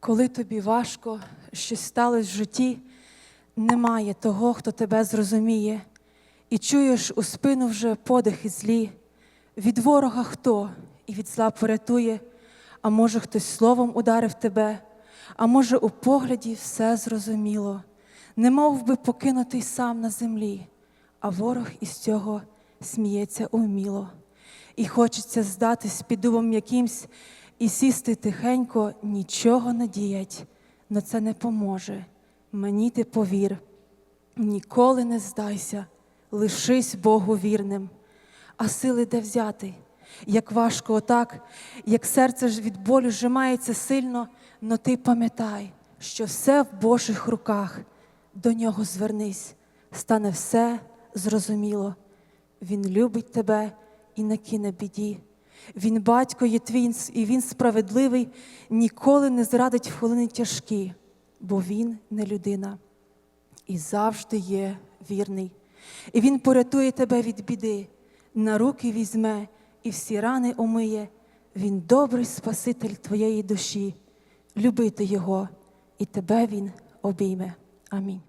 Коли тобі важко, щось сталося в житті, немає того, хто тебе зрозуміє, і чуєш у спину вже подихи злі. Від ворога хто? І від зла порятує, а може, хтось словом ударив тебе, а може, у погляді все зрозуміло, не мов би покинутий сам на землі, а ворог із цього сміється уміло. І хочеться здатись під дубом якимсь і сісти тихенько, нічого не діять, но це не поможе. Мені ти повір, ніколи не здайся, лишись Богу вірним. А сили де взяти? Як важко отак, як серце ж від болю зжимається сильно, но ти пам'ятай, що все в Божих руках, до нього звернись, стане все зрозуміло. Він любить тебе і не кине біді. Він батько є твій, і він справедливий, ніколи не зрадить в хвилини тяжкі, бо він не людина і завжди є вірний. І він порятує тебе від біди, на руки візьме і всі рани омиє. Він добрий Спаситель твоєї душі. Любити Його, і тебе Він обійме. Амінь.